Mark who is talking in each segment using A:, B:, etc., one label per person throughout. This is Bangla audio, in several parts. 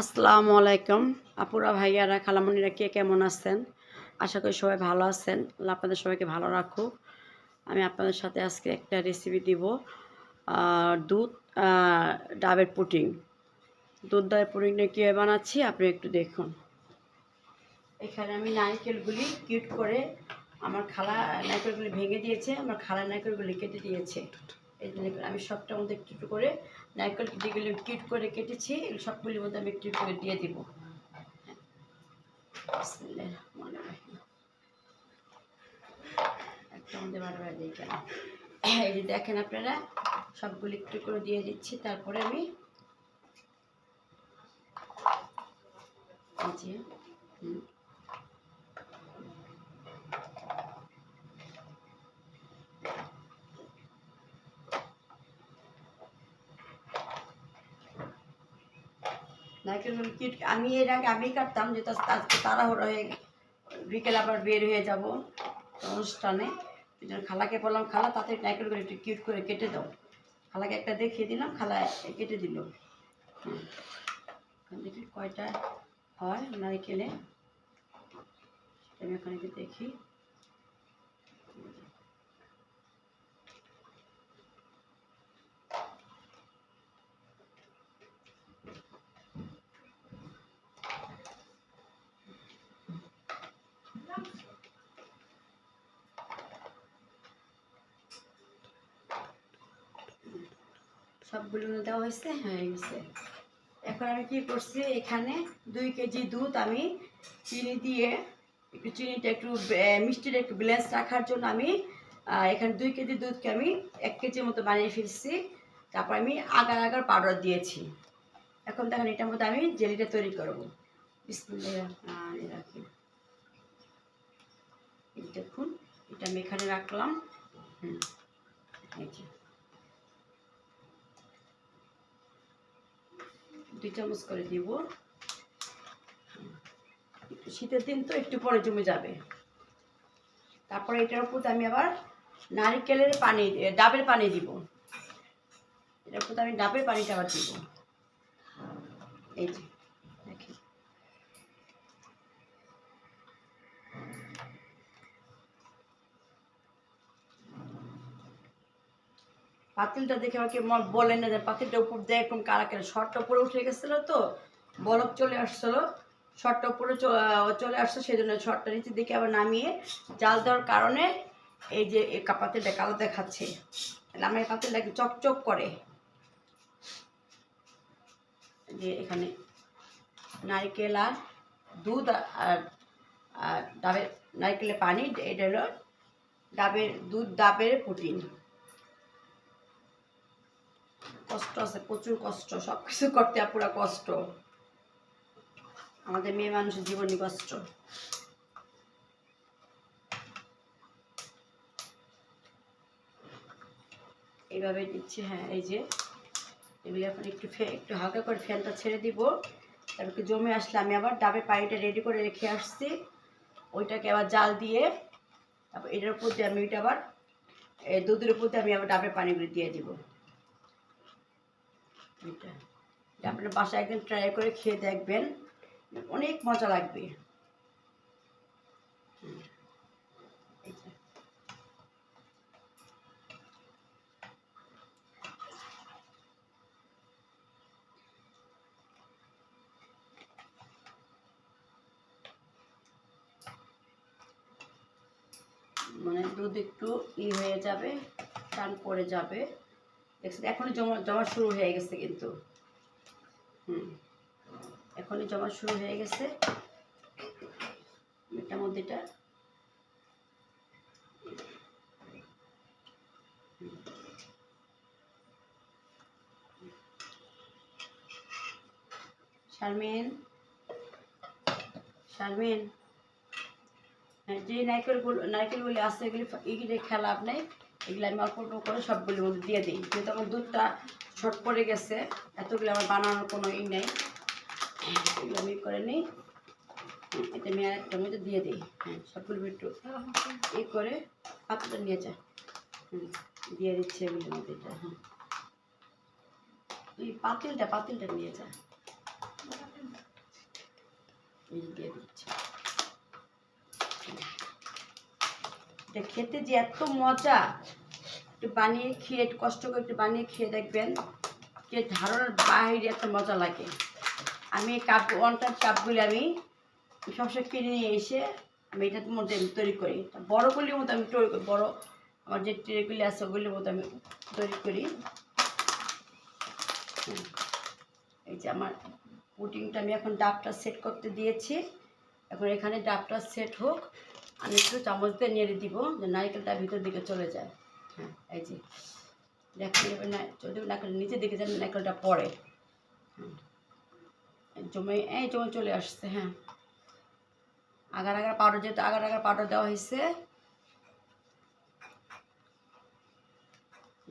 A: আসসালামু আলাইকুম। আপুরা, ভাইয়ারা খালামণিরা কে কেমন আছেন? আশা করি সবাই ভালো আছেন। আপনাদের সবাইকে ভালো রাখুক। আমি আপনাদের সাথে আজকে একটা রেসিপি দিব। দুধ ডাবের পুটিং দুধ, ডাবের পুটিংটা কীভাবে বানাচ্ছি আপনি একটু দেখুন। এখানে আমি নারকেলগুলি কিউট করে আমার খালা নারকেলগুলি ভেঙে দিয়েছে, আমার খালা নারকেলগুলি কেটে দিয়েছে। দেখুন, আমি সবটার মধ্যে একটু একটু করে নারকেল যেগুলি কিউট করে কেটেছি এগুলো সবগুলির মধ্যে আমি একটু করে দিয়ে দিব। রহমানির একটা মধ্যে এই যে দেখেন আপনারা সবগুলি একটু করে দিয়ে দিচ্ছি তারপরে আমি এই কিট, আমি এর আগে আমি কাটতাম যেটা আজকে তাড়াহুড়ো হয়ে বিকেল আবার বের হয়ে যাব অনুষ্ঠানে। খালাকে বললাম, খালা তাতে নারকেলগুলো একটু কিউট করে কেটে দাও। খালাকে একটা দেখিয়ে দিলাম, খালা কেটে দিল। হুম। দেখি কয়টা হয় নারকেলে আমি ওখানে দেখি। সবগুলো দেওয়া হয়েছে, হয়ে গেছে। এখন আমি কি করছি, এখানে দুই কেজি দুধ আমি চিনি দিয়ে, একটু চিনিটা একটু মিষ্টিটা একটু ব্যালেন্স রাখার জন্য আমি এখানে দুই কেজি দুধকে আমি এক কেজির মতো বানিয়ে ফেলছি। তারপর আমি আগার আগার পাউডার দিয়েছি। এখন দেখেন এটার মধ্যে আমি জেলিটা তৈরি করব। এই দেখুন, এটা আমি এখানে রাখলাম। হুম দুই চামচ করে দিব। শীতের দিন তো একটু পরে জমে যাবে। তারপরে এটার উপর আমি আবার নারিকেলের পানি ডাবের পানি দিব। এটার উপর আমি ডাবের পানিটা আবার দিব। এই যে। পাতিলটা দেখে আমাকে বলেন না যে পাতিলটা উপর দিয়ে এরকম কালা কালা, শর্টটা উপরে উঠে গেছিল তো বরফ চলে আসছিল, শর্টটা উপরে চলে আসছে সেই জন্য শর্টটা নিচে দিকে আবার নামিয়ে জাল দেওয়ার কারণে এই যে এই পাতিলটা কালো দেখাচ্ছে। আমার এই পাতিলটা চকচক করে। যে এখানে নারকেল আর দুধ আর ডাবের, নারকেলের পানি, এটা হলো ডাবের দুধ, ডাবের প্রোটিন কষ্ট আছে, প্রচুর কষ্ট সব কিছু করতে পুরো কষ্ট। আমাদের মেয়ে মানুষের জীবনই কষ্ট। এইভাবে দিচ্ছি হ্যাঁ এই যে। এগুলো এখন একটু একটু হালকা করে ফ্যানটা ছেড়ে দিব। তারপর জমে আসলে আমি আবার ডাবের পানিটা রেডি করে রেখে আসছি। ওইটাকে আবার জাল দিয়ে, তারপর এটার উপর দিয়ে আমি ওইটা আবার দুধের উপর দিয়ে আমি আবার ডাবের পানিগুলি দিয়ে দিব। আপনার বাসায় একদিন ট্রাই করে খেয়ে দেখবেন, অনেক মজা লাগবে। মানে দুধ একটু ই হয়ে যাবে, টান পড়ে যাবে। দেখছেন, এখনই জমা জমা শুরু হয়ে গেছে কিন্তু। হুম, এখনই জমা শুরু হয়ে গেছে। এটার মধ্যে এটা। শারমিন শারমিন, যে নারকেলগুলো নারকেলগুলি আছে, এগুলি এগুলি খেলা নেই এগুলো আমি অল্প অল্প করে সবগুলির মধ্যে দিয়ে দিই। যেহেতু আমার দুধটা শর্ট পড়ে গেছে, এতগুলো আমার বানানোর কোনো ই নেই। এগুলো আমি করে নিই। এটা আমি আর একটার মধ্যে দিয়ে দিই। হ্যাঁ সবগুলো একটু ই করে পাত্রটা নিয়ে যা। হুম, দিয়ে দিচ্ছি এগুলোর মধ্যে এটা হ্যাঁ ওই পাতিলটা পাতিলটা নিয়ে যা। এই দিয়ে দিচ্ছি। এটা খেতে যে এত মজা! একটু বানিয়ে খেয়ে, একটু কষ্ট করে একটু বানিয়ে খেয়ে দেখবেন যে ধারণার বাইরে একটা মজা লাগে। আমি কাপ ওয়ান টাইম কাপগুলি আমি সবসময় কিনে নিয়ে এসে আমি এটার মধ্যে আমি তৈরি করি। তা বড়গুলির মতো আমি তৈরি করি, বড় আমার যে ট্রেগুলি আছে ওগুলির মতো আমি তৈরি করি। এই যে আমার পুডিংটা আমি এখন ডাবটা সেট করতে দিয়েছি। এখন এখানে ডাবটা সেট হোক, আমি একটু চামচ দিয়ে নেড়ে দিব, যে নারকেলটা ভিতর দিকে চলে যায়। হ্যাঁ এই যে দেখা যাবে না যদি নারকেল নিচের দিকে যেন নারকেলটা পড়ে। এই জমে এই জমে চলে আসছে হ্যাঁ। আগার আগার পাউডার যেহেতু আগার আগার পাউডার দেওয়া হয়েছে,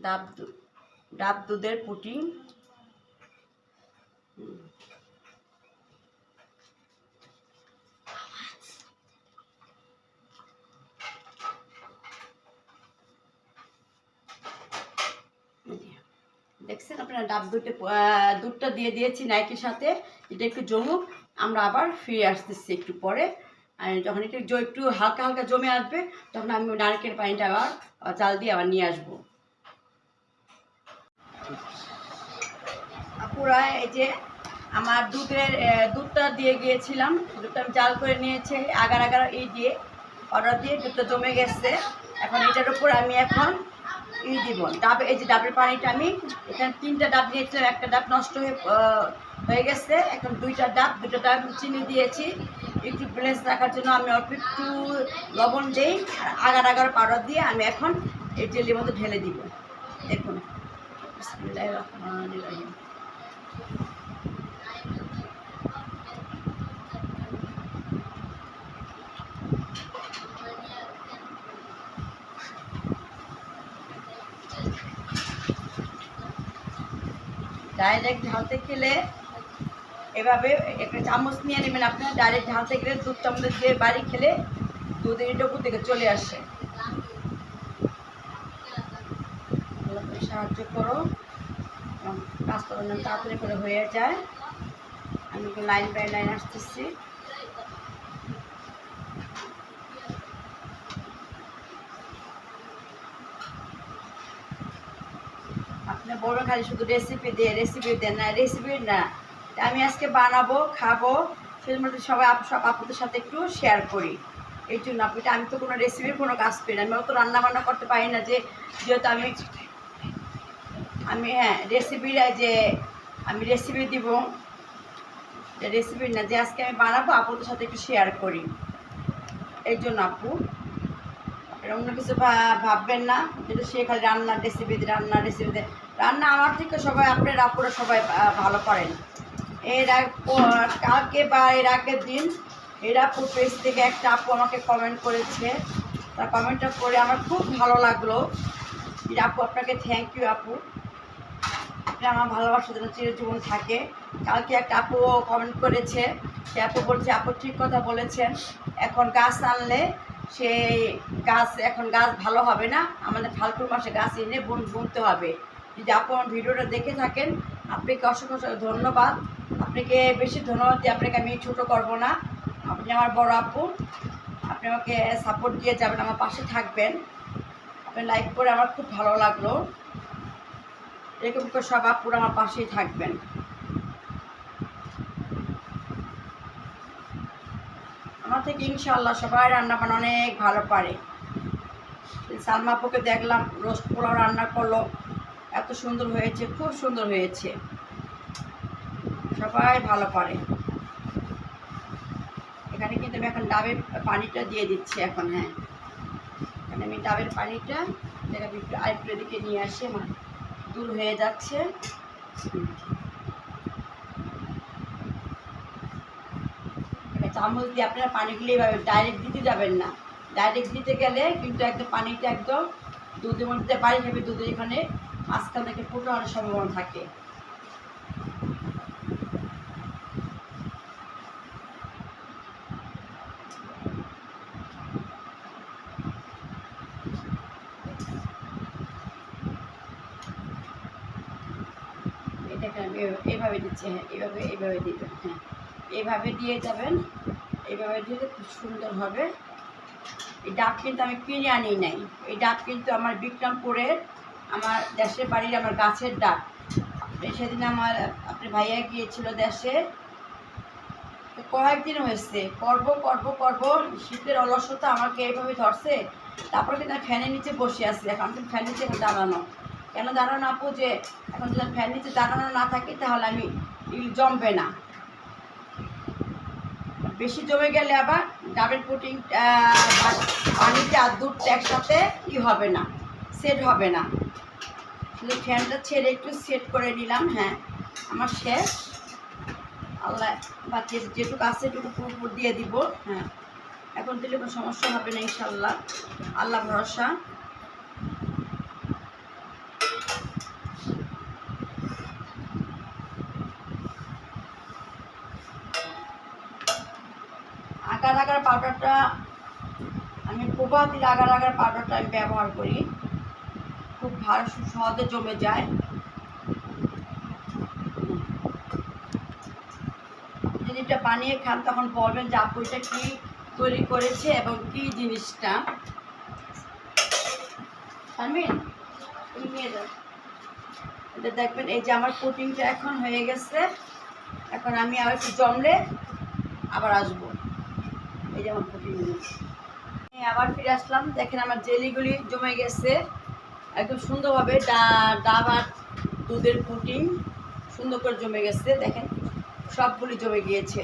A: ডাব ডাব দুধের পুটিং। দেখছেন আপনারা ডাব আহ, দুধটা দিয়ে দিয়েছি নাইকের সাথে এটা একটু জমুক আমরা আবার ফিরে আসতেছি একটু পরে। যখন একটু একটু হালকা হালকা জমে আসবে তখন আমি নারকেল পানিটা আবার আবার চাল দিয়ে আবার নিয়ে আসব। আপুরা এই যে আমার দুধের দুধটা দিয়ে গিয়েছিলাম দুধটা আমি জাল করে নিয়েছি আগার আগার এই দিয়ে অর্ডার দিয়ে দুধটা জমে গেছে। এখন এটার উপর আমি এখন ই দিব। ডাব, এই যে ডাবের পানিটা আমি, এখানে তিনটা ডাব নিয়েছিলাম, একটা ডাব নষ্ট হয়ে হয়ে গেছে। এখন দুইটা ডাব দুটো ডাব চিনি দিয়েছি। একটু ব্যালেন্স রাখার জন্য আমি অল্প একটু লবণ দিই আগার আগার পাউডার দিয়ে আমি এখন এই জেলির মধ্যে ঢেলে দিব। দেখুন। রহমান রহিম। ডাইরেক্ট ঢালতে খেলে এভাবে একটা চামচ নিয়ে নেবেন আপনার ডাইরেক্ট ঢালতে গেলে দুধ চামচ দিয়ে বাড়ি খেলে দুধের উপর থেকে চলে আসে। সাহায্য করো। কাজ করার যেন তাড়াতাড়ি করে হয়ে যায়। আমি লাইন বাই লাইন আসতেছি। বলবেন খালি শুধু রেসিপি দিয়ে রেসিপি দেন না রেসিপি না। আমি আজকে বানাবো, খাব, সেই মধ্যে সবাই সব আপনাদের সাথে একটু শেয়ার করি। এই জন্য আপনাকে আমি তো কোনো রেসিপির কোনো কাজ করি না। আমি অত রান্না বান্না করতে পারি না যে, যেহেতু আমি আমি হ্যাঁ রেসিপির যে, আমি রেসিপি দিব রেসিপি না, যে আজকে আমি বানাবো, আপনাদের সাথে একটু শেয়ার করি। এই জন্য আপু। অন্য কিছু ভাববেন না। যেটা সে খালি রান্নার রেসিপি রান্নার রেসিপি রান্না আমার থেকে সবাই, আপনার, আপুরা সবাই ভালো করেন। এর কালকে বা এর আগের দিন এর আপু পেজ থেকে একটা আপু আমাকে কমেন্ট করেছে। তার কমেন্টটা পড়ে আমার খুব ভালো লাগল। আপু, আপনাকে থ্যাংক ইউ আপু। আমার ভালোবাসা যেন চিরজীবন থাকে। কালকে একটা আপু কমেন্ট করেছে। সে আপু বলছে, আপু ঠিক কথা বলেছেন। এখন গাছ আনলে সেই গাছ, এখন গাছ ভালো হবে না। আমাদের ফাল্গুন মাসে গাছ এনে বুন, বুনতে হবে। যদি আপনার ভিডিওটা দেখে থাকেন, আপনাকে অসংখ্য ধন্যবাদ। আপনাকে বেশি ধন্যবাদ দিয়ে আপনাকে আমি ছোটো করব না। আপনি আমার বড় আপু। আপনি আমাকে সাপোর্ট দিয়ে যাবেন, আমার পাশে থাকবেন। আপনি লাইক করে আমার খুব ভালো লাগল। এরকম করে সব আপুরা আমার পাশেই থাকবেন। থেকে ইনশাল্লাহ সবাই রান্না বান্না অনেক ভালো পারে। সালমা আপুকে দেখলাম, রোস্ট পোলাও রান্না করল। এত সুন্দর হয়েছে, খুব সুন্দর হয়েছে। সবাই ভালো পারে। এখানে কিন্তু আমি এখন ডাবের পানিটা দিয়ে দিচ্ছি এখন হ্যাঁ। এখানে আমি ডাবের পানিটা আমি একটু আরেকটু এদিকে নিয়ে আসি, আমার দূর হয়ে যাচ্ছে। চামচ দিয়ে আপনারা পানিগুলো এইভাবে ডাইরেক্ট দিতে যাবেন না। ডাইরেক্ট দিতে গেলে কিন্তু একদম পানিটা একদম দুধের মধ্যে বাড়ি যাবে দুধের এখানে মাঝখান থেকে ফুটো হওয়ার সম্ভাবনা থাকে। এভাবে দিচ্ছি হ্যাঁ এভাবে এভাবে দিবেন হ্যাঁ। এভাবে দিয়ে যাবেন। এইভাবে দিলে খুব সুন্দর হবে। এই ডাব কিন্তু আমি কিনে আনি নাই। এই ডাব কিন্তু আমার বিক্রমপুরের, আমার দেশের বাড়ির, আমার গাছের ডাব। সেদিন আমার আপনি ভাইয়া গিয়েছিল দেশে। কয়েকদিন হয়েছে। করব করব করব, শীতের অলসতা আমাকে এইভাবে ধরছে। তারপরে কিন্তু ফ্যানের নিচে বসে আছি। এখন কিন্তু ফ্যান নিচে দাঁড়ানো। কেন দাঁড়ানো আপু? যে এখন যদি ফ্যান নিচে দাঁড়ানো না থাকি, তাহলে আমি জমবে না। বেশি জমে গেলে আবার ডাবের পুটিং পানিতে আর দুধটা একসাথে ই হবে না সেট হবে না। শুধু ফ্যানটা ছেড়ে একটু সেট করে নিলাম হ্যাঁ। আমার শেষ। আল্লাহ বা যেটুকু আছে এটুকু পুরো দিয়ে দিব হ্যাঁ। এখন দিলে কোনো সমস্যা হবে না ইনশাল্লাহ আল্লাহ ভরসা আগার আগার পাউডারটা, আমি প্রভাতির আগার আগার পাউডারটা আমি ব্যবহার করি। খুব ভালো সহজে জমে যায়। যদি এটা বানিয়ে খান, তখন বলবেন যে আপু, এটা কি তৈরি করেছে এবং কি জিনিসটা? নিয়ে এটা দেখবেন, এই যে আমার কোটিংটা এখন হয়ে গেছে। এখন আমি আবার একটু জমলে আবার আসব। এই যে আমার কোটিং আবার ফিরে আসলাম। দেখেন আমার জেলিগুলি জমে গেছে। একদম সুন্দরভাবে ডা- ডাব আর দুধের পুটিং সুন্দর করে জমে গেছে। দেখেন, সবগুলি জমে গিয়েছে।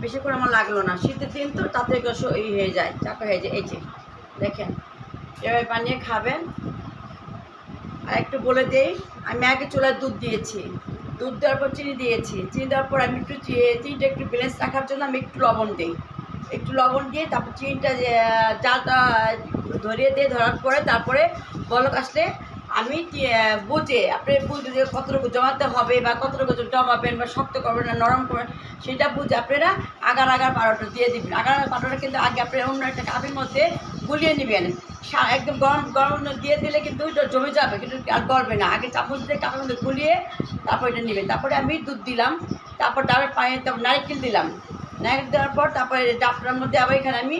A: বেশি করে আমার লাগল না। শীতের দিন তো তাতে এই হয়ে যায়, চাকা হয়ে যায়। এই যে, দেখেন, এভাবে বানিয়ে খাবেন। আর একটু বলে দিই, আমি আগে চুলায় দুধ দিয়েছি। দুধ দেওয়ার পর চিনি দিয়েছি। চিনি দেওয়ার পর আমি একটু চিনিটা একটু ব্যালেন্স রাখার জন্য আমি একটু লবণ দিই। একটু লবণ দিয়ে তারপর চিনিটা চালটা ধরিয়ে দিয়ে ধরার পরে তারপরে বলক আসলে আমি বুঝে, আপনি বুঝে যে কতটুকু জমাতে হবে বা কতটুকু জমাবেন বা শক্ত করবেন না, নরম করবেন, সেটা বুঝে আপনারা আগার আগার পাউডারটা দিয়ে দিবেন। আগার পাউডারটা কিন্তু আগে আপনি অন্য একটা কাপের মধ্যে গুলিয়ে নেবেন। একদম গরম গরম দিয়ে দিলে কিন্তু জমে যাবে, কিন্তু আর গলবে না। আগে চামচ দিয়ে কাপের মধ্যে গুলিয়ে তারপর এটা নেবেন। তারপরে আমি দুধ দিলাম, তারপর তারপর নারকেল দিলাম। নারকেল দেওয়ার পর তারপরে ডাবটার মধ্যে আবার এখানে আমি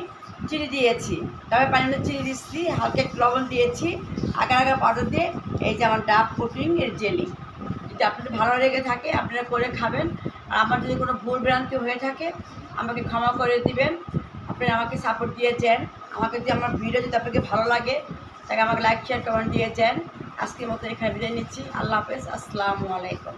A: চিনি দিয়েছি। তারপরে পানির মধ্যে চিনি দিচ্ছি হালকা একটু লবণ দিয়েছি আগার আগার পাউডার দিয়ে এই যে আমার ডাব প্রোটিন এর জেলি যদি আপনাদের ভালো লেগে থাকে, আপনারা করে খাবেন। আর আমার যদি কোনো ভুল ভ্রান্তি হয়ে থাকে, আমাকে ক্ষমা করে দিবেন। আপনারা আমাকে সাপোর্ট দিয়েছেন। আমাকে যদি আমার ভিডিও যদি আপনাকে ভালো লাগে তাকে আমাকে লাইক শেয়ার কমেন্ট দিয়েছেন আজকের মতো এখানে বিদায় নিচ্ছি। আল্লাহ হাফেজ। আসসালামু আলাইকুম।